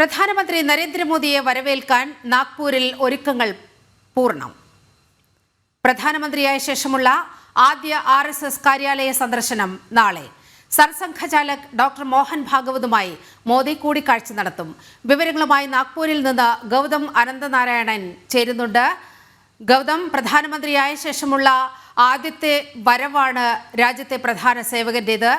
പ്രധാനമന്ത്രി നരേന്ദ്രമോദിയെ വരവേൽക്കാൻ നാഗ്പൂരിൽ ഒരുക്കങ്ങൾ പൂർണം. പ്രധാനമന്ത്രിയായ ശേഷമുള്ള ആദ്യ ആർ എസ് എസ് കാര്യാലയ സന്ദർശനം നാളെ. സർസംഘചാലക് ഡോക്ടർ മോഹൻ ഭാഗവതുമായി മോദി കൂടിക്കാഴ്ച നടത്തും. വിവരങ്ങളുമായി നാഗ്പൂരിൽ നിന്ന് ഗൗതം അനന്തനാരായണൻ ചേരുന്നുണ്ട്. ഗൗതം പ്രധാനമന്ത്രിയായ ശേഷമുള്ള ആദ്യത്തെ വരവാണ് രാജ്യത്തെ പ്രധാന സേവകന്റേത്.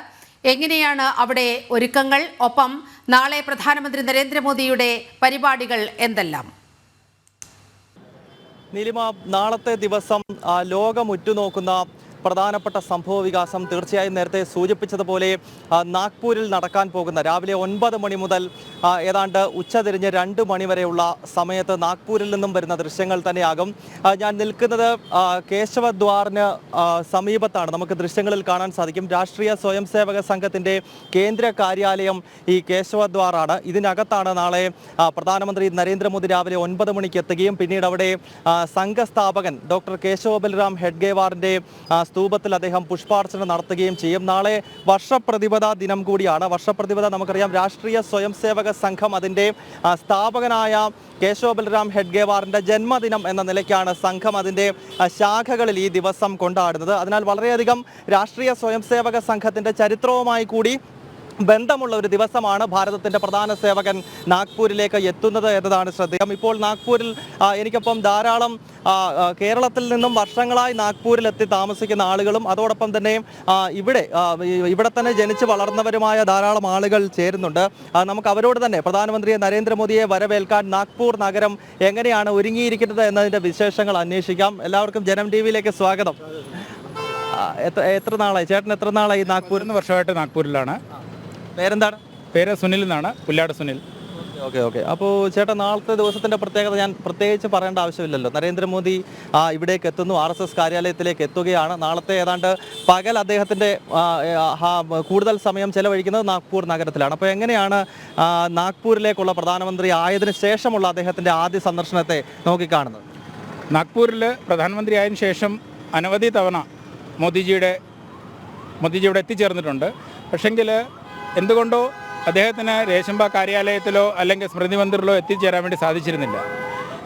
എങ്ങനെയാണ് അവിടെ ഒരുക്കങ്ങൾ? ഒപ്പം നാളെ പ്രധാനമന്ത്രി നരേന്ദ്രമോദിയുടെ പരിപാടികൾ എന്തെല്ലാം? നീലിമ നാളത്തെ ദിവസം ലോകം ഉറ്റുനോക്കുന്ന പ്രധാനപ്പെട്ട സംഭവ വികാസം തീർച്ചയായും നേരത്തെ സൂചിപ്പിച്ചതുപോലെ നാഗ്പൂരിൽ നടക്കാൻ പോകുന്ന രാവിലെ ഒൻപത് മണി മുതൽ ഏതാണ്ട് ഉച്ചതിരിഞ്ഞ് രണ്ട് മണി വരെയുള്ള സമയത്ത് നാഗ്പൂരിൽ നിന്നും വരുന്ന ദൃശ്യങ്ങൾ തന്നെയാകും. ഞാൻ നിൽക്കുന്നത് കേശവദ്വാറിന് സമീപത്താണ്. നമുക്ക് ദൃശ്യങ്ങളിൽ കാണാൻ സാധിക്കും. രാഷ്ട്രീയ സ്വയം സേവക സംഘത്തിന്റെ കേന്ദ്ര കാര്യാലയം ഈ കേശവദ്വാറാണ്. ഇതിനകത്താണ് നാളെ പ്രധാനമന്ത്രി നരേന്ദ്രമോദി രാവിലെ ഒൻപത് മണിക്ക് എത്തുകയും പിന്നീട് അവിടെ സംഘസ്ഥാപകൻ ഡോക്ടർ കേശവ ബൽറാം ഹെഡ്ഗേവാറിന്റെ ആ, സ്തൂപത്തിൽ അദ്ദേഹം പുഷ്പാർച്ചന നടത്തുകയും ചെയ്യും. നാളെ വർഷപ്രതിപദ ദിനം കൂടിയാണ്. വർഷപ്രതിപദ നമുക്കറിയാം രാഷ്ട്രീയ സ്വയം സേവക സംഘം അതിന്റെ സ്ഥാപകനായ കേശവ ബലരാം ഹെഡ്ഗേവാറിന്റെ ജന്മദിനം എന്ന നിലയ്ക്കാണ് സംഘം അതിന്റെ ശാഖകളിൽ ഈ ദിവസം കൊണ്ടാടുന്നത്. അതിനാൽ വളരെയധികം രാഷ്ട്രീയ സ്വയം സംഘത്തിന്റെ ചരിത്രവുമായി കൂടി ബന്ധമുള്ള ഒരു ദിവസമാണ് ഭാരതത്തിന്റെ പ്രധാന സേവകൻ നാഗ്പൂരിലേക്ക് എത്തുന്നത് എന്നതാണ് ശ്രദ്ധേയം. ഇപ്പോൾ നാഗ്പൂരിൽ എനിക്കൊപ്പം ധാരാളം കേരളത്തിൽ നിന്നും വർഷങ്ങളായി നാഗ്പൂരിൽ എത്തി താമസിക്കുന്ന ആളുകളും അതോടൊപ്പം തന്നെ ഇവിടെ ഇവിടെ തന്നെ ജനിച്ച് വളർന്നവരുമായ ധാരാളം ആളുകൾ ചേരുന്നുണ്ട്. നമുക്ക് അവരോട് തന്നെ പ്രധാനമന്ത്രി നരേന്ദ്രമോദിയെ വരവേൽക്കാൻ നാഗ്പൂർ നഗരം എങ്ങനെയാണ് ഒരുങ്ങിയിരിക്കുന്നത് എന്നതിന്റെ വിശേഷങ്ങൾ അന്വേഷിക്കാം. എല്ലാവർക്കും ജനം ടി വിയിലേക്ക് സ്വാഗതം എത്ര നാളായി? ചേട്ടൻ എത്ര നാളായി നാഗ്പൂരിൽ? മൂന്ന് വർഷമായിട്ട് നാഗ്പൂരിലാണ്. പേരെന്താണ്? പേര് സുനിൽ എന്നാണ്. പുല്ലാട് സുനിൽ. ഓക്കെ ഓക്കെ അപ്പോൾ ചേട്ടാ നാളത്തെ ദിവസത്തിന്റെ പ്രത്യേകത ഞാൻ പ്രത്യേകിച്ച് പറയേണ്ട ആവശ്യമില്ലല്ലോ. നരേന്ദ്രമോദി ഇവിടേക്ക് എത്തുന്നു. ആർ എസ് എസ് കാര്യാലയത്തിലേക്ക് എത്തുകയാണ്. നാളത്തെ ഏതാണ്ട് പകൽ അദ്ദേഹത്തിന്റെ കൂടുതൽ സമയം ചെലവഴിക്കുന്നത് നാഗ്പൂർ നഗരത്തിലാണ്. അപ്പോൾ എങ്ങനെയാണ് നാഗ്പൂരിലേക്കുള്ള പ്രധാനമന്ത്രി ആയതിനു ശേഷമുള്ള അദ്ദേഹത്തിന്റെ ആദ്യ സന്ദർശനത്തെ നോക്കിക്കാണുന്നത്? നാഗ്പൂരിൽ പ്രധാനമന്ത്രി ആയതിനു ശേഷം അനവധി തവണ മോദിജിയുടെ മോദിജി ഇവിടെ എത്തിച്ചേർന്നിട്ടുണ്ട്. പക്ഷെങ്കിൽ എന്തുകൊണ്ടോ അദ്ദേഹത്തിന് രേശംബ കാര്യാലയത്തിലോ അല്ലെങ്കിൽ സ്മൃതി മന്ദിറിലോ എത്തിച്ചേരാൻ വേണ്ടി സാധിച്ചിരുന്നില്ല.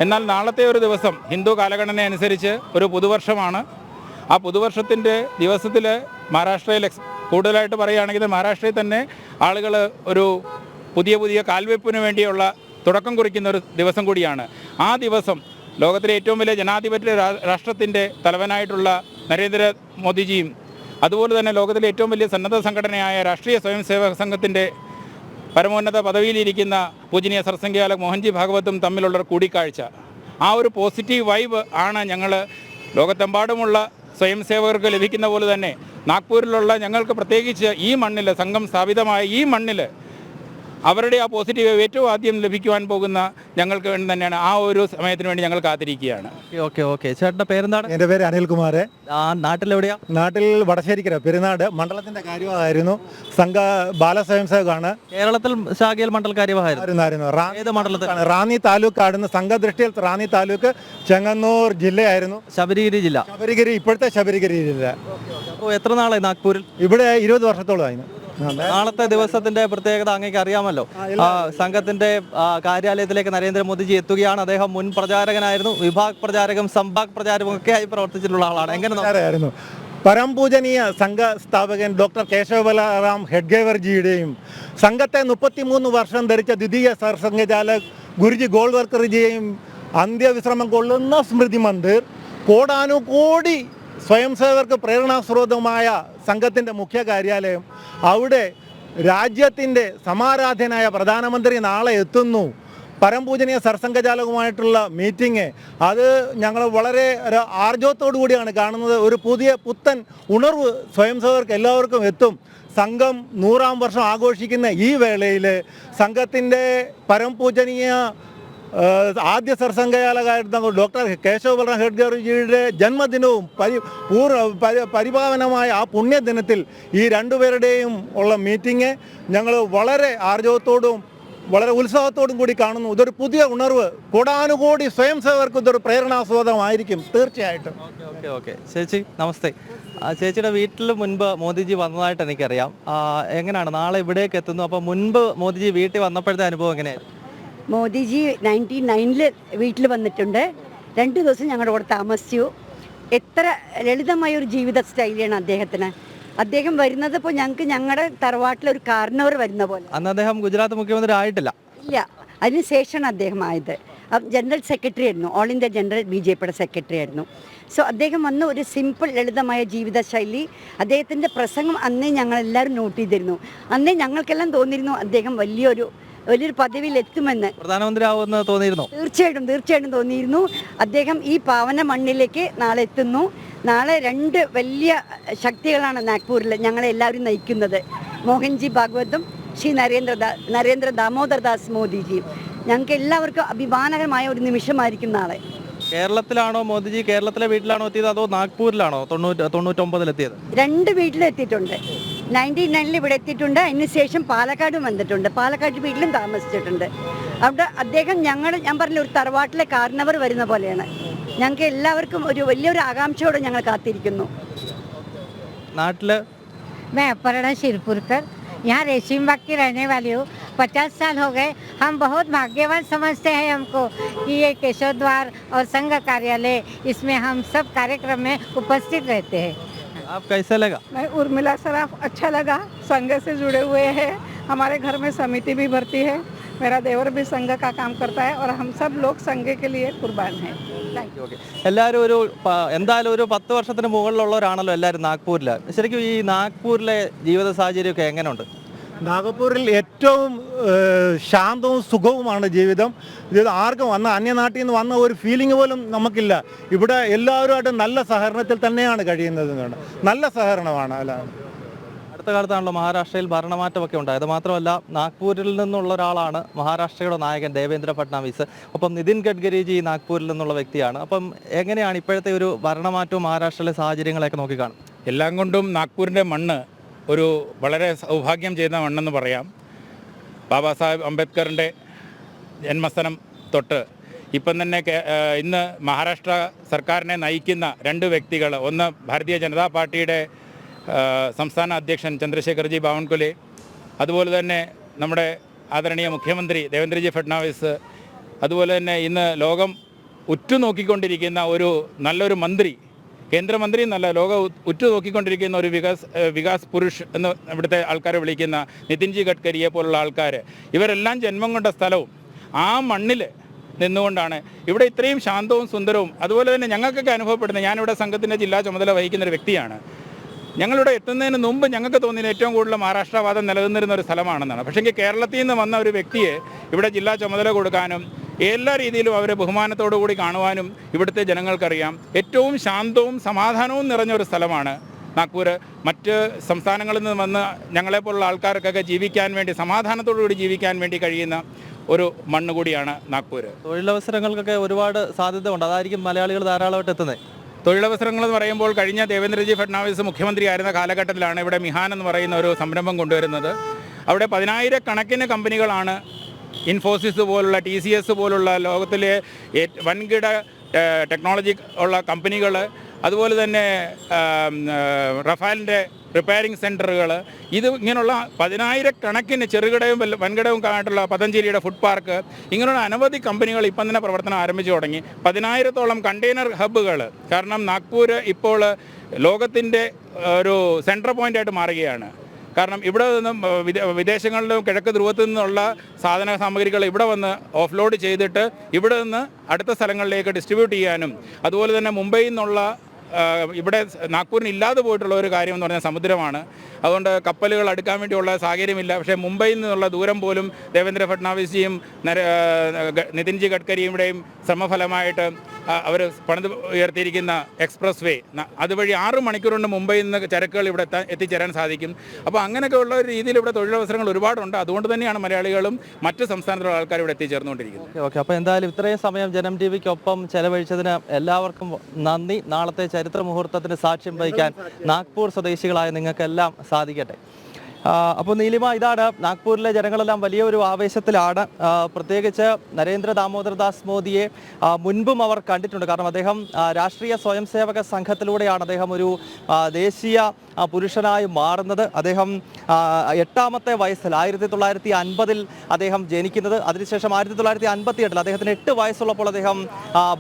എന്നാൽ നാളത്തെ ഒരു ദിവസം ഹിന്ദു കാലഗണന അനുസരിച്ച് ഒരു പുതുവർഷമാണ്. ആ പുതുവർഷത്തിന്റെ ദിവസത്തിൽ മഹാരാഷ്ട്രയിൽ കൂടുതലായിട്ട് പറയുകയാണെങ്കിൽ മഹാരാഷ്ട്രയിൽ തന്നെ ആളുകൾ ഒരു പുതിയ പുതിയ കാൽവെപ്പിന് വേണ്ടിയുള്ള തുടക്കം കുറിക്കുന്ന ഒരു ദിവസം കൂടിയാണ്. ആ ദിവസം ലോകത്തിലെ ഏറ്റവും വലിയ ജനാധിപത്യ രാഷ്ട്രത്തിന്റെ തലവനായിട്ടുള്ള നരേന്ദ്ര മോദിജിയും അതുപോലെ തന്നെ ലോകത്തിലെ ഏറ്റവും വലിയ സന്നദ്ധ സംഘടനയായ രാഷ്ട്രീയ സ്വയം സേവക സംഘത്തിന്റെ പരമോന്നത പദവിയിലിരിക്കുന്ന പൂജനീയ സർസംഘ്യാലക് മോഹൻജി ഭാഗവത്തും തമ്മിലുള്ള കൂടിക്കാഴ്ച. ആ ഒരു പോസിറ്റീവ് വൈബ് ആണ് ഞങ്ങൾ ലോകത്തെമ്പാടുമുള്ള സ്വയം സേവകർക്ക് ലഭിക്കുന്ന പോലെ തന്നെ. നാഗ്പൂരിലുള്ള ഞങ്ങൾക്ക് പ്രത്യേകിച്ച് ഈ മണ്ണിൽ സംഘം സ്ഥാപിതമായ ഈ മണ്ണിൽ അവരുടെ ആ പോസിറ്റീവ് വേവ് ഏറ്റവും ആദ്യം ലഭിക്കുവാൻ പോകുന്ന ഞങ്ങൾക്ക് വേണ്ടി തന്നെയാണ് ആ ഒരു സമയത്തിന് വേണ്ടി ഞങ്ങൾ കാത്തിരിക്കുകയാണ്. ഓക്കെ ഓക്കെ ചേട്ടന്റെ ചേട്ടന്റെ പേരെന്താണ്? എന്റെ പേര് അനിൽകുമാർ നാട്ടിൽ നാട്ടിലെവിടെയാ? നാട്ടിൽ വടശ്ശേരിക്കര പെരുന്നാട് മണ്ഡലത്തിന്റെ കാര്യമായിരുന്നു സംഘ ബാലസ്വയം സേവകാണ് കേരളത്തിൽ ശാഖയിൽ മണ്ഡല ഏത് മണ്ഡലത്തിൽ? റാന്നി താലൂക്ക് ആടുന്ന സംഘദൃഷ്ടിയിൽ റാന്നി താലൂക്ക് ചെങ്ങന്നൂർ ജില്ലയായിരുന്നു. ശബരിഗിരി ജില്ല. ശബരിഗിരി ഇപ്പോഴത്തെ ശബരിഗിരി ജില്ല. അപ്പോൾ എത്ര നാളായി നാഗ്പൂരിൽ? ഇവിടെ ഇരുപത് വർഷത്തോളമായിരുന്നു നാളത്തെ ദിവസത്തിന്റെ പ്രത്യേകത അങ്ങേക്ക് അറിയാമല്ലോ. സംഘത്തിന്റെ കാര്യാലയത്തിലേക്ക് നരേന്ദ്രമോദിജി എത്തുകയാണ്. അദ്ദേഹം മുൻ പ്രചാരകനായിരുന്നു. വിഭാഗ് പ്രചാരകം സംഭാഗ് പ്രചാരകം ഒക്കെ ആയി പ്രവർത്തിച്ചിട്ടുള്ള ആളാണ്. എങ്ങനെ പരം പരംപൂജനീയ സംഘ സ്ഥാപകൻ ഡോക്ടർ കേശവബലറാം ഹെഡ്ഗേവർജിയുടെയും സംഘത്തെ മുപ്പത്തിമൂന്ന് വർഷം ധരിച്ച ദ്വിതീയ സർസംഘചാലക് ഗുരുജി ഗോൾവർക്കർജിയെയും അന്ത്യവിശ്രമം കൊള്ളുന്ന സ്മൃതി മന്ദിർ കോടാനുകോടി സ്വയം സേവകർക്ക് പ്രേരണാസ്രോതമായ സംഘത്തിന്റെ മുഖ്യ കാര്യാലയം അവിടെ രാജ്യത്തിന്റെ സമാരാധ്യനായ പ്രധാനമന്ത്രി നാളെ എത്തുന്നു. പരംപൂജനീയ സർസംഘചാലകവുമായിട്ടുള്ള മീറ്റിംഗ്. അത് ഞങ്ങൾ വളരെ ഒരു ആർജവത്തോടു കൂടിയാണ് കാണുന്നത്. ഒരു പുതിയ പുത്തൻ ഉണർവ് സ്വയം സേവകർക്ക് എല്ലാവർക്കും എത്തും. സംഘം നൂറാം വർഷം ആഘോഷിക്കുന്ന ഈ വേളയിൽ സംഘത്തിന്റെ പരംപൂജനീയ ആദ്യ സർസംഘചാലകായിരുന്ന ഡോക്ടർ കേശവ ബലറാം ഹെഡ്ഗർജിയുടെ ജന്മദിനവും പരി പൂർണ പരി പരിപാവനമായ ആ പുണ്യദിനത്തിൽ ഈ രണ്ടുപേരുടെയും ഉള്ള മീറ്റിംഗ് ഞങ്ങൾ വളരെ ആർജവത്തോടും വളരെ ഉത്സാഹത്തോടും കൂടി കാണുന്നു. ഇതൊരു പുതിയ ഉണർവ്. കൂടാനുകൂടി സ്വയം സേവകർക്ക് ഇതൊരു പ്രേരണാസ്വാദമായിരിക്കും തീർച്ചയായിട്ടും. ഓക്കെ ഓക്കെ ചേച്ചി നമസ്തേ. ചേച്ചിയുടെ വീട്ടിൽ മുൻപ് മോദിജി വന്നതായിട്ട് എനിക്കറിയാം. എങ്ങനെയാണ്? നാളെ ഇവിടേക്ക് എത്തുന്നു. അപ്പോൾ മുൻപ് മോദിജി വീട്ടിൽ വന്നപ്പോഴത്തെ അനുഭവം എങ്ങനെയായിരുന്നു? മോദിജി നയന്റി നയനിൽ വീട്ടിൽ വന്നിട്ടുണ്ട്. രണ്ട് ദിവസം ഞങ്ങളുടെ കൂടെ താമസിച്ചു. എത്ര ലളിതമായ ഒരു ജീവിത ശൈലിയാണ് അദ്ദേഹത്തിന്. അദ്ദേഹം വരുന്നത് ഇപ്പോൾ ഞങ്ങൾക്ക് ഞങ്ങളുടെ തറവാട്ടിലൊരു കാർണവർ വരുന്ന പോലെ. അന്ന് അദ്ദേഹം ഗുജറാത്ത് മുഖ്യമന്ത്രി ആയിട്ടില്ല. ഇല്ല. അതിനുശേഷമാണ് അദ്ദേഹം ആയത്. ജനറൽ സെക്രട്ടറി ആയിരുന്നു. All India general B J പിയുടെ സെക്രട്ടറി ആയിരുന്നു. സോ അദ്ദേഹം വന്ന് ഒരു സിമ്പിൾ ലളിതമായ ജീവിതശൈലി അദ്ദേഹത്തിന്റെ പ്രസംഗം അന്നേ ഞങ്ങളെല്ലാവരും നോട്ട് ചെയ്തിരുന്നു. അന്നേ ഞങ്ങൾക്കെല്ലാം തോന്നിയിരുന്നു അദ്ദേഹം വലിയൊരു വലിയൊരു പദവിയിൽ എത്തുമെന്ന് പ്രധാനമന്ത്രി ആവുമെന്ന് തോന്നിയിരുന്നു? തീർച്ചയായിട്ടും തീർച്ചയായിട്ടും തോന്നിയിരുന്നു. അദ്ദേഹം ഈ പാവന മണ്ണിലേക്ക് നാളെ എത്തുന്നു. നാളെ രണ്ട് വലിയ ശക്തികളാണ് നാഗ്പൂരിൽ ഞങ്ങളെ എല്ലാവരും നയിക്കുന്നത്. മോഹൻജി ഭാഗവതും ശ്രീ നരേന്ദ്ര നരേന്ദ്ര ദാമോദർദാസ് മോദിജിയും. ഞങ്ങൾക്ക് എല്ലാവർക്കും അഭിമാനകരമായ ഒരു നിമിഷമായിരിക്കും നാളെ. കേരളത്തിലാണോ മോദിജി? കേരളത്തിലെ വീട്ടിലാണോ എത്തിയത്? അതോ നാഗ്പൂരിലാണോ തൊണ്ണൂറ്റി തൊണ്ണൂറ്റൊമ്പതിലെത്തിയത്? രണ്ട് വീട്ടിലെത്തിയിട്ടുണ്ട്. നയൻറ്റി നയനിൽ ഇവിടെ എത്തിയിട്ടുണ്ട് അതിനുശേഷം പാലക്കാടും വന്നിട്ടുണ്ട് പാലക്കാട് വീട്ടിലും താമസിച്ചിട്ടുണ്ട് അവിടെ അദ്ദേഹം ഞങ്ങൾ ഞാൻ പറഞ്ഞ ഒരു തറവാട്ടിലെ കാരണവർ വരുന്ന പോലെയാണ് ഞങ്ങൾക്ക് എല്ലാവർക്കും ഒരു വലിയൊരു ആകാംക്ഷയോടെ ഞങ്ങൾ കാത്തിരിക്കുന്നു നാട്ടില് मैं अपर्णा शिरपुरकर यहाँ रेशीम बाग की रहने वाली हूँ पचास साल हो गए हम बहुत भाग्यवान समझते हैं हमको कि ये केशव द्वार और संघ कार्यालय इसमें हम सब कार्यक्रम में उपस्थित रहते हैं आप कैसे लगा मैं उर्मिला सराफ अच्छा लगा संघ से जुड़े हुए हैं हमारे घर में समिति भी भरती है मेरा देवर भी संघ का काम करता है और हम सब लोग संघ के लिए कुर्बान हैं थैंक यू ഓക്കെ എല്ലാവരും ഒരു പ- എന്തായാലും ഒരു പത്ത് വർഷത്തിന് മുകളിലുള്ളവരാണല്ലോ എല്ലാവരും നാഗ്പൂരിൽ ശരിക്കും ഈ നാഗ്പൂരിലെ ജീവിത സാഹചര്യമൊക്കെ എങ്ങനെയുണ്ട് നാഗപ്പൂരിൽ ഏറ്റവും ശാന്തവും സുഖവുമാണ് ജീവിതം. ഇത് ആർക്കും വന്ന അന്യനാട്ടിൽ നിന്ന് വന്ന ഒരു ഫീലിംഗ് പോലും നമുക്കില്ല. ഇവിടെ എല്ലാവരുമായിട്ടും നല്ല സഹകരണത്തിൽ തന്നെയാണ് കഴിയുന്നത് എന്നാണ്. നല്ല സഹകരണമാണ് അല്ല. അടുത്ത കാലത്താണല്ലോ മഹാരാഷ്ട്രയിൽ ഭരണമാറ്റമൊക്കെ ഉണ്ടായത്. മാത്രമല്ല നാഗ്പൂരിൽ നിന്നുള്ള ഒരാളാണ് മഹാരാഷ്ട്രയുടെ നായകൻ ദേവേന്ദ്ര ഫട്നാവിസ് ഒപ്പം നിതിൻ ഗഡ്കരിജി നാഗ്പൂരിൽ നിന്നുള്ള വ്യക്തിയാണ്. അപ്പം എങ്ങനെയാണ് ഇപ്പോഴത്തെ ഒരു ഭരണമാറ്റവും മഹാരാഷ്ട്രയിലെ സാഹചര്യങ്ങളെയൊക്കെ നോക്കിക്കാണും എല്ലാം കൊണ്ടും നാഗ്പൂരിന്റെ മണ്ണ് ഒരു വളരെ സൗഭാഗ്യം ചെയ്യുന്ന മണ്ണെന്ന് പറയാം. ബാബാ സാഹേബ് അംബേദ്കറിന്റെ ജന്മസ്ഥലം തൊട്ട് ഇപ്പം തന്നെ ഇന്ന് മഹാരാഷ്ട്ര സർക്കാരിനെ നയിക്കുന്ന രണ്ട് വ്യക്തികൾ ഒന്ന് ഭാരതീയ ജനതാ പാർട്ടിയുടെ സംസ്ഥാന അധ്യക്ഷൻ ചന്ദ്രശേഖർജി ബാവൻകുലി അതുപോലെ തന്നെ നമ്മുടെ ആദരണീയ മുഖ്യമന്ത്രി ദേവേന്ദ്രജി ഫഡ്നാവിസ് അതുപോലെ തന്നെ ഇന്ന് ലോകം ഉറ്റുനോക്കിക്കൊണ്ടിരിക്കുന്ന ഒരു നല്ലൊരു മന്ത്രി കേന്ദ്രമന്ത്രി എന്നല്ല ലോക ഉറ്റുനോക്കിക്കൊണ്ടിരിക്കുന്ന ഒരു വികാസ് വികാസ് പുരുഷ് എന്ന് ഇവിടുത്തെ ആൾക്കാരെ വിളിക്കുന്ന നിതിൻജി ഗഡ്കരിയെ പോലുള്ള ആൾക്കാർ ഇവരെല്ലാം ജന്മം കൊണ്ട സ്ഥലവും ആ മണ്ണിൽ നിന്നുകൊണ്ടാണ്. ഇവിടെ ഇത്രയും ശാന്തവും സുന്ദരവും അതുപോലെ തന്നെ ഞങ്ങൾക്കൊക്കെ അനുഭവപ്പെടുന്ന ഞാനിവിടെ സംഘത്തിന്റെ ജില്ലാ ചുമതല വഹിക്കുന്ന ഒരു വ്യക്തിയാണ്. ഞങ്ങളിവിടെ എത്തുന്നതിന് മുമ്പ് ഞങ്ങൾക്ക് തോന്നിയത് ഏറ്റവും കൂടുതൽ മഹാരാഷ്ട്രവാദം നിലനിന്നിരുന്ന ഒരു സ്ഥലമാണെന്നാണ്. പക്ഷേ കേരളത്തിൽ നിന്ന് വന്ന ഒരു വ്യക്തിയെ ഇവിടെ ജില്ലാ ചുമതല കൊടുക്കാനും എല്ലാ രീതിയിലും അവരെ ബഹുമാനത്തോടു കൂടി കാണുവാനും ഇവിടുത്തെ ജനങ്ങൾക്കറിയാം. ഏറ്റവും ശാന്തവും സമാധാനവും നിറഞ്ഞ ഒരു സ്ഥലമാണ് നാഗ്പൂർ മറ്റ് സംസ്ഥാനങ്ങളിൽ നിന്ന് വന്ന് ഞങ്ങളെപ്പോലുള്ള ആൾക്കാർക്കൊക്കെ ജീവിക്കാൻ വേണ്ടി സമാധാനത്തോടു കൂടി ജീവിക്കാൻ വേണ്ടി കഴിയുന്ന ഒരു മണ്ണ് കൂടിയാണ് നാഗ്പൂർ തൊഴിലവസരങ്ങൾക്കൊക്കെ ഒരുപാട് സാധ്യത ഉണ്ട് അതായിരിക്കും മലയാളികൾ ധാരാളമായിട്ട് എത്തുന്നത്. തൊഴിലവസരങ്ങൾ എന്ന് പറയുമ്പോൾ കഴിഞ്ഞ ദേവേന്ദ്രജി ഫഡ്നാവിസ് മുഖ്യമന്ത്രിയായിരുന്ന കാലഘട്ടത്തിലാണ് ഇവിടെ മിഹാൻ എന്ന് പറയുന്ന ഒരു സംരംഭം കൊണ്ടുവരുന്നത്. അവിടെ പതിനായിരക്കണക്കിന് കമ്പനികളാണ് ഇൻഫോസിസ് പോലുള്ള ടി സി എസ് പോലുള്ള ലോകത്തിലെ വൻകിട ടെക്നോളജി ഉള്ള കമ്പനികൾ അതുപോലെ തന്നെ റഫാലിന്റെ റിപ്പയറിംഗ് സെന്ററുകൾ ഇത് ഇങ്ങനെയുള്ള പതിനായിരക്കണക്കിന് ചെറുകിടയും വൻകിടവും ആയിട്ടുള്ള പതഞ്ജലിയുടെ ഫുഡ് പാർക്ക് ഇങ്ങനെയുള്ള അനവധി കമ്പനികൾ ഇപ്പം തന്നെ പ്രവർത്തനം ആരംഭിച്ചു തുടങ്ങി. പതിനായിരത്തോളം കണ്ടെയ്നർ ഹബ്ബുകൾ കാരണം നാഗ്പൂർ ഇപ്പോൾ ലോകത്തിന്റെ ഒരു സെൻട്രൽ പോയിന്റായിട്ട് മാറുകയാണ്. കാരണം ഇവിടെ നിന്നും വിദേശങ്ങളിലും കിഴക്ക് ധ്രുവത്തു നിന്നുള്ള സാധന സാമഗ്രികൾ ഇവിടെ വന്ന് ഓഫ്ലോഡ് ചെയ്തിട്ട് ഇവിടെ നിന്ന് അടുത്ത സ്ഥലങ്ങളിലേക്ക് ഡിസ്ട്രിബ്യൂട്ട് ചെയ്യാനും അതുപോലെ തന്നെ മുംബൈയിൽ നിന്നുള്ള ഇവിടെ നാഗ്പൂരിന് ഇല്ലാതെ പോയിട്ടുള്ള ഒരു കാര്യം എന്ന് പറഞ്ഞാൽ സമുദ്രമാണ്. അതുകൊണ്ട് കപ്പലുകൾ അടുക്കാൻ വേണ്ടിയുള്ള സാഹചര്യമില്ല. പക്ഷേ മുംബൈയിൽ നിന്നുള്ള ദൂരം പോലും ദേവേന്ദ്ര ഫഡ്നാവിസ്ജിയും നര- നിതിൻജി ഗഡ്കരിയുടെയും ശ്രമഫലമായിട്ട് അവർ പണിത് ഉയർത്തിയിരിക്കുന്ന എക്സ്പ്രസ് വേ അതുവഴി ആറ് മണിക്കൂർ കൊണ്ട് മുംബൈയിൽ നിന്ന് ചരക്കുകൾ ഇവിടെ എത്തിച്ചേരാൻ സാധിക്കും. അപ്പോൾ അങ്ങനെയൊക്കെയുള്ള ഒരു രീതിയിൽ ഇവിടെ തൊഴിലവസരങ്ങൾ ഒരുപാടുണ്ട്. അതുകൊണ്ട് തന്നെയാണ് മലയാളികളും മറ്റ് സംസ്ഥാനത്തുള്ള ആൾക്കാർ ഇവിടെ എത്തിച്ചേർന്നുകൊണ്ടിരിക്കുന്നത്. Okay okay. അപ്പോൾ എന്തായാലും ഇത്രയും സമയം ജനം ടി വിക്കൊപ്പം ചെലവഴിച്ചതിന് എല്ലാവർക്കും നന്ദി. നാളത്തെ ചരിത്ര മുഹൂർത്തത്തിന് സാക്ഷ്യം വഹിക്കാൻ നാഗ്പൂർ സ്വദേശികളായ നിങ്ങൾക്കെല്ലാം സാധിക്കട്ടെ. അപ്പോൾ നീലിമ ഇതാണ് നാഗ്പൂരിലെ ജനങ്ങളെല്ലാം വലിയ ഒരു ആവേശത്തിലാണ്. പ്രത്യേകിച്ച് നരേന്ദ്ര ദാമോദർദാസ് മോദിയെ മുൻപും അവർ കണ്ടിട്ടുണ്ട്. കാരണം അദ്ദേഹം രാഷ്ട്രീയ സ്വയം സേവക സംഘത്തിലൂടെയാണ് അദ്ദേഹം ഒരു ദേശീയ പുരുഷനായി മാറുന്നത്. അദ്ദേഹം എട്ടാമത്തെ വയസ്സിൽ ആയിരത്തി തൊള്ളായിരത്തി അൻപതിൽ അദ്ദേഹം ജനിക്കുന്നത്. അതിനുശേഷം ആയിരത്തി തൊള്ളായിരത്തി അൻപത്തി എട്ടിൽ അദ്ദേഹത്തിന് എട്ട് വയസ്സുള്ളപ്പോൾ അദ്ദേഹം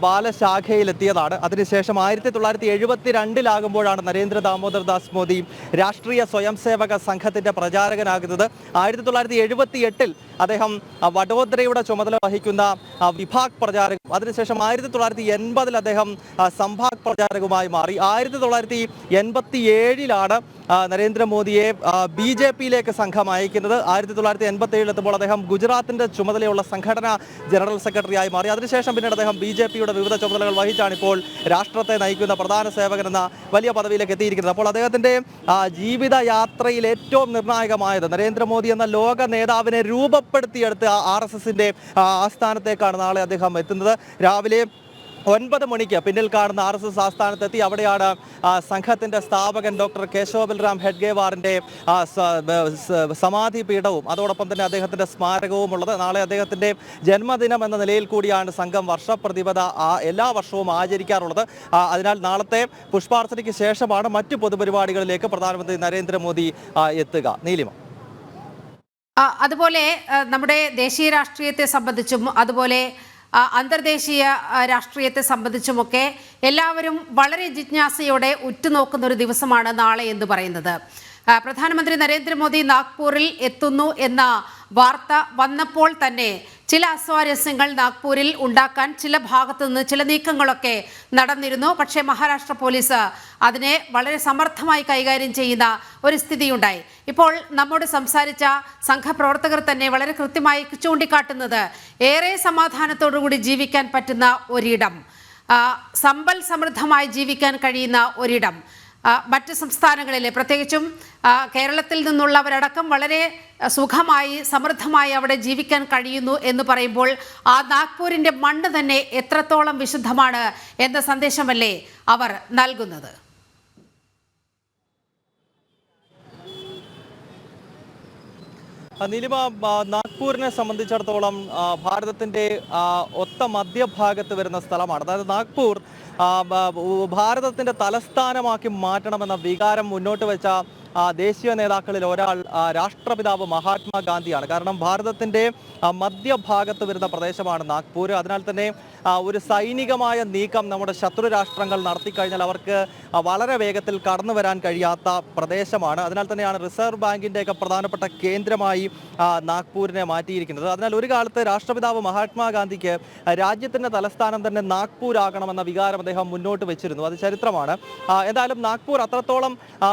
ബാലശാഖയിലെത്തിയതാണ്. അതിനുശേഷം ആയിരത്തി തൊള്ളായിരത്തി എഴുപത്തി രണ്ടിലാകുമ്പോഴാണ് നരേന്ദ്ര ദാമോദർ ദാസ് മോദി രാഷ്ട്രീയ സ്വയംസേവക സംഘത്തിന്റെ പ്രചാരകനാകുന്നത്. ആയിരത്തി തൊള്ളായിരത്തി എഴുപത്തി എട്ടിൽ അദ്ദേഹം വഡോദരയുടെ ചുമതല വഹിക്കുന്ന വിഭാഗ് പ്രചാരകം അതിനുശേഷം ആയിരത്തി തൊള്ളായിരത്തി എൺപതിൽ അദ്ദേഹം സംഭാഗ് പ്രചാരകമായി മാറി. ആയിരത്തി തൊള്ളായിരത്തി എൺപത്തി ഏഴിലാണ് നരേന്ദ്രമോദിയെ ബി ജെ പിയിലേക്ക് സംഘം അയക്കുന്നത്. ആയിരത്തി തൊള്ളായിരത്തി എൺപത്തി ഏഴിൽ എത്തുമ്പോൾ അദ്ദേഹം ഗുജറാത്തിന്റെ ചുമതലയുള്ള സംഘടന ജനറൽ സെക്രട്ടറിയായി മാറി. അതിനുശേഷം പിന്നീട് അദ്ദേഹം ബി ജെ പിയുടെ വിവിധ ചുമതലകൾ വഹിച്ചാണ് ഇപ്പോൾ രാഷ്ട്രത്തെ നയിക്കുന്ന പ്രധാന സേവകൻ എന്ന വലിയ പദവിയിലേക്ക് എത്തിയിരിക്കുന്നത്. അപ്പോൾ അദ്ദേഹത്തിന്റെ ജീവിതയാത്രയിൽ ജീവിത യാത്രയിൽ ഏറ്റവും നിർണായകമായത് നരേന്ദ്രമോദി എന്ന ലോക നേതാവിനെ രൂപപ്പെടുത്തിയെടുത്ത് ആർ എസ് എസിന്റെ ആസ്ഥാനത്തേക്കാണ് നാളെ അദ്ദേഹം എത്തുന്നത്. രാവിലെ ഒൻപത് മണിക്ക് പിന്നിൽ കാണുന്ന ആർ എസ് എസ് ആസ്ഥാനത്തെത്തി അവിടെയാണ് സംഘത്തിന്റെ സ്ഥാപകൻ ഡോക്ടർ കേശവ ബൽറാം ഹെഡ്ഗേവാറിന്റെ ആ, സ- ബ- സ- സമാധി പീഠവും. അതോടൊപ്പം തന്നെ അദ്ദേഹത്തിന്റെ സ്മാരകവും ഉള്ളത്. നാളെ അദ്ദേഹത്തിന്റെ ജന്മദിനം എന്ന നിലയിൽ കൂടിയാണ് സംഘം വർഷപ്രതിപത എല്ലാ വർഷവും ആചരിക്കാറുള്ളത്. അതിനാൽ നാളത്തെ പുഷ്പാർച്ചനയ്ക്ക് ശേഷമാണ് മറ്റു പൊതുപരിപാടികളിലേക്ക് പ്രധാനമന്ത്രി നരേന്ദ്രമോദി എത്തുക. നീലിമ. അതുപോലെ നമ്മുടെ ദേശീയ രാഷ്ട്രീയത്തെ സംബന്ധിച്ചും അതുപോലെ അന്തർദേശീയ രാഷ്ട്രീയത്തെ സംബന്ധിച്ചുമൊക്കെ എല്ലാവരും വളരെ ജിജ്ഞാസയോടെ ഉറ്റുനോക്കുന്ന ഒരു ദിവസമാണ് നാളെ എന്ന് പറയുന്നത്. പ്രധാനമന്ത്രി നരേന്ദ്രമോദി നാഗ്പൂരിൽ എത്തുന്നു എന്ന വാർത്ത വന്നപ്പോൾ തന്നെ ചില അസ്വാരസ്യങ്ങൾ നാഗ്പൂരിൽ ഉണ്ടാക്കാൻ ചില ഭാഗത്തുനിന്ന് ചില നീക്കങ്ങളൊക്കെ നടന്നിരുന്നു. പക്ഷേ മഹാരാഷ്ട്ര പോലീസ് അതിനെ വളരെ സമർത്ഥമായി കൈകാര്യം ചെയ്യുന്ന ഒരു സ്ഥിതിയുണ്ടായി. ഇപ്പോൾ നമ്മോട് സംസാരിച്ച സംഘപ്രവർത്തകർ തന്നെ വളരെ കൃത്യമായി ചൂണ്ടിക്കാട്ടുന്നത് ഏറെ സമാധാനത്തോടുകൂടി ജീവിക്കാൻ പറ്റുന്ന ഒരിടം സമ്പൽ സമൃദ്ധമായി ജീവിക്കാൻ കഴിയുന്ന ഒരിടം. മറ്റ് സംസ്ഥാനങ്ങളിലെ പ്രത്യേകിച്ചും കേരളത്തിൽ നിന്നുള്ളവരടക്കം വളരെ സുഖമായി സമൃദ്ധമായി അവിടെ ജീവിക്കാൻ കഴിയുന്നു എന്ന് പറയുമ്പോൾ ആ നാഗ്പൂരിന്റെ മണ്ണ് തന്നെ എത്രത്തോളം വിശുദ്ധമാണ് എന്ന സന്ദേശമല്ലേ അവർ നൽകുന്നത്. നീലിമ നാഗ്പൂരിനെ സംബന്ധിച്ചിടത്തോളം ഭാരതത്തിന്റെ ഒത്ത മധ്യഭാഗത്ത് വരുന്ന സ്ഥലമാണ്. അതായത് നാഗ്പൂർ ഭാരതത്തിന്റെ തലസ്ഥാനമാക്കി മാറ്റണമെന്ന വികാരം മുന്നോട്ട് വെച്ച ദേശീയ നേതാക്കളിൽ ഒരാൾ രാഷ്ട്രപിതാവ് മഹാത്മാഗാന്ധിയാണ്. കാരണം ഭാരതത്തിന്റെ മധ്യഭാഗത്ത് വരുന്ന പ്രദേശമാണ് നാഗ്പൂർ അതിനാൽ തന്നെ ഒരു സൈനികമായ നീക്കം നമ്മുടെ ശത്രു രാഷ്ട്രങ്ങൾ നടത്തിക്കഴിഞ്ഞാൽ അവർക്ക് വളരെ വേഗത്തിൽ കടന്നു വരാൻ കഴിയാത്ത പ്രദേശമാണ്. അതിനാൽ തന്നെയാണ് റിസർവ് ബാങ്കിന്റെയൊക്കെ പ്രധാനപ്പെട്ട കേന്ദ്രമായി നാഗ്പൂരിനെ മാറ്റിയിരിക്കുന്നത്. അതിനാൽ ഒരു കാലത്ത് രാഷ്ട്രപിതാവ് മഹാത്മാഗാന്ധിക്ക് രാജ്യത്തിന്റെ തലസ്ഥാനം തന്നെ നാഗ്പൂർ ആകണമെന്ന വികാരം അദ്ദേഹം മുന്നോട്ട് വെച്ചിരുന്നു. അത് ചരിത്രമാണ്. എന്തായാലും നാഗ്പൂർ അത്രത്തോളം ആ,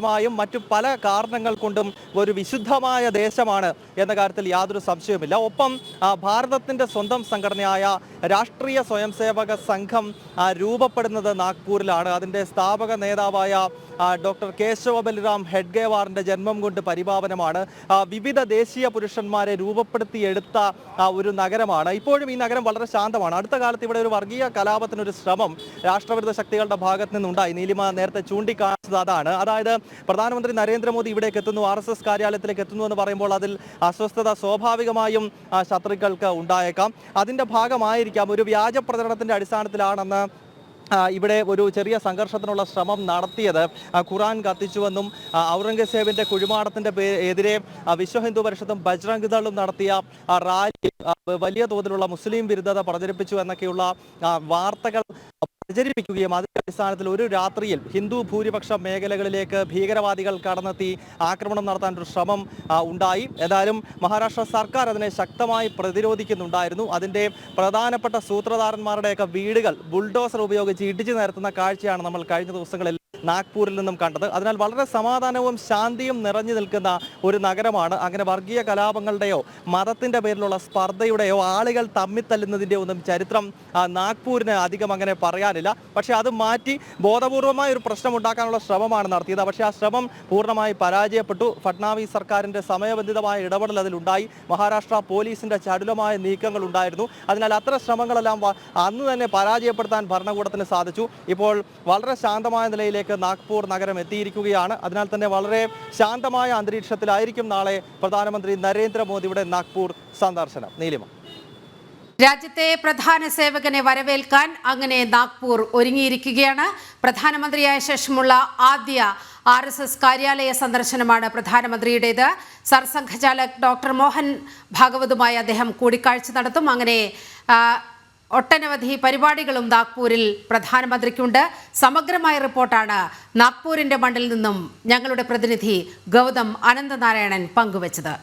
ഭൂമിശാസ്ത്രപരമായും മറ്റു പല കാരണങ്ങൾ കൊണ്ടും ഒരു വിശുദ്ധമായ ദേശമാണ് എന്ന കാര്യത്തിൽ യാതൊരു സംശയവുമില്ല. ഒപ്പം ഭാരതത്തിന്റെ സ്വന്തം സംഘടനയായ രാഷ്ട്രീയ സ്വയംസേവക സംഘം രൂപപ്പെടുന്നത് നാഗ്പൂരിലാണ്. അതിന്റെ സ്ഥാപക നേതാവായ ഡോക്ടർ കേശവ ബലിറാം ഹെഡ്ഗേവാറിന്റെ ജന്മം കൊണ്ട് പരിപാവനമാണ് വിവിധ ദേശീയ പുരുഷന്മാരെ രൂപപ്പെടുത്തിയെടുത്ത ഒരു നഗരമാണ്. ഇപ്പോഴും ഈ നഗരം വളരെ ശാന്തമാണ്. അടുത്ത കാലത്ത് ഇവിടെ ഒരു വർഗീയ കലാപത്തിനൊരു ശ്രമം രാഷ്ട്രവിരുദ്ധ ശക്തികളുടെ ഭാഗത്ത് നിന്നുണ്ടായി. നീലിമ നേരത്തെ ചൂണ്ടിക്കാണിച്ചത് അതാണ്. അതായത് പ്രധാനമന്ത്രി നരേന്ദ്രമോദി ഇവിടേക്ക് എത്തുന്നു ആർ എസ് എസ് കാര്യാലയത്തിലേക്ക് എത്തുന്നു എന്ന് പറയുമ്പോൾ അതിൽ അസ്വസ്ഥത സ്വാഭാവികമായും ശത്രുക്കൾക്ക് ഉണ്ടായേക്കാം. അതിന്റെ ഭാഗമായിരിക്കാം ഒരു വ്യാജ പ്രചരണത്തിന്റെ അടിസ്ഥാനത്തിലാണെന്ന് ഇവിടെ ഒരു ചെറിയ സംഘർഷത്തിനുള്ള ശ്രമം നടത്തിയത് ഖുറാൻ കത്തിച്ചുവെന്നും ഔറംഗസേബിന്റെ കുഴിമാടത്തിന്റെ എതിരെ വിശ്വ ഹിന്ദു പരിഷത്തും ബജ്രംഗ് ദളും നടത്തിയ റാലി വലിയ തോതിലുള്ള മുസ്ലിം വിരുദ്ധത പ്രചരിപ്പിച്ചു എന്നൊക്കെയുള്ള വാർത്തകൾ പ്രചരിപ്പിക്കുകയും അതിന്റെ അടിസ്ഥാനത്തിൽ ഒരു രാത്രിയിൽ ഹിന്ദു ഭൂരിപക്ഷ മേഖലകളിലേക്ക് ഭീകരവാദികൾ കടന്നെത്തി ആക്രമണം നടത്താൻ ഒരു ശ്രമം ഉണ്ടായി. ഏതായാലും മഹാരാഷ്ട്ര സർക്കാർ അതിനെ ശക്തമായി പ്രതിരോധിക്കുന്നുണ്ടായിരുന്നു. അതിന്റെ പ്രധാനപ്പെട്ട സൂത്രധാരന്മാരുടെയൊക്കെ വീടുകൾ ബുൾഡോസർ ഉപയോഗിച്ച് ഇടിച്ചു നിരത്തുന്ന കാഴ്ചയാണ് നമ്മൾ കഴിഞ്ഞ ദിവസങ്ങളിൽ നാഗ്പൂരിൽ നിന്നും കണ്ടത്. അതിനാൽ വളരെ സമാധാനവും ശാന്തിയും നിറഞ്ഞു നിൽക്കുന്ന ഒരു നഗരമാണ്. അങ്ങനെ വർഗീയ കലാപങ്ങളുടെയോ മതത്തിന്റെ പേരിലുള്ള സ്പർദ്ധയുടെയോ ആളുകൾ തമ്മിൽ തല്ലുന്നതിന്റെ ഒന്നും ചരിത്രം നാഗ്പൂരിന് അധികം അങ്ങനെ പറയാനില്ല. പക്ഷേ അത് മാറ്റി ബോധപൂർവമായ ഒരു പ്രശ്നം ഉണ്ടാക്കാനുള്ള ശ്രമമാണ് നടത്തിയത്. പക്ഷേ ആ ശ്രമം പൂർണമായി പരാജയപ്പെട്ടു. ഫട്നാവിസ് സർക്കാരിന്റെ സമയബന്ധിതമായ ഇടപെടൽ അതിലുണ്ടായി. മഹാരാഷ്ട്ര പോലീസിന്റെ ചടുലമായ നീക്കങ്ങൾ ഉണ്ടായിരുന്നു. അതിനാൽ അത്തരം ശ്രമങ്ങളെല്ലാം അന്ന് തന്നെ പരാജയപ്പെടുത്താൻ ഭരണകൂടത്തിന് സാധിച്ചു. ഇപ്പോൾ വളരെ ശാന്തമായ നിലയിലേക്ക് മഹാരാഷ്ട്രയിലേക്ക് നാഗ്പൂർ നഗരം എത്തിയിരിക്കുകയാണ്. അതിനാൽ തന്നെ വളരെ ശാന്തമായ അന്തരീക്ഷത്തിലായിരിക്കും നാളെ പ്രധാനമന്ത്രി നരേന്ദ്രമോദിയുടെ നാഗ്പൂർ സന്ദർശനം. നീലിമ. രാജ്യത്തെ പ്രധാന സേവകനെ വരവേൽക്കാൻ അങ്ങനെ നാഗ്പൂർ ഒരുങ്ങിയിരിക്കുകയാണ്. പ്രധാനമന്ത്രിയായ ശേഷമുള്ള ആദ്യ ആർ എസ് എസ് കാര്യാലയ സന്ദർശനമാണ് പ്രധാനമന്ത്രിയുടേത്. സർസംഘചാലക് ഡോക്ടർ മോഹൻ ഭാഗവതുമായി അദ്ദേഹം കൂടിക്കാഴ്ച നടത്തും. അങ്ങനെ ഒട്ടനവധി പരിപാടികളും നാഗ്പൂരിൽ പ്രധാനമന്ത്രിക്കുണ്ട്. സമഗ്രമായ റിപ്പോർട്ടാണ് നാഗ്പൂരിന്റെ മണ്ണിൽ നിന്നും ഞങ്ങളുടെ പ്രതിനിധി ഗൗതം അനന്തനാരായണൻ പങ്കുവച്ചത്.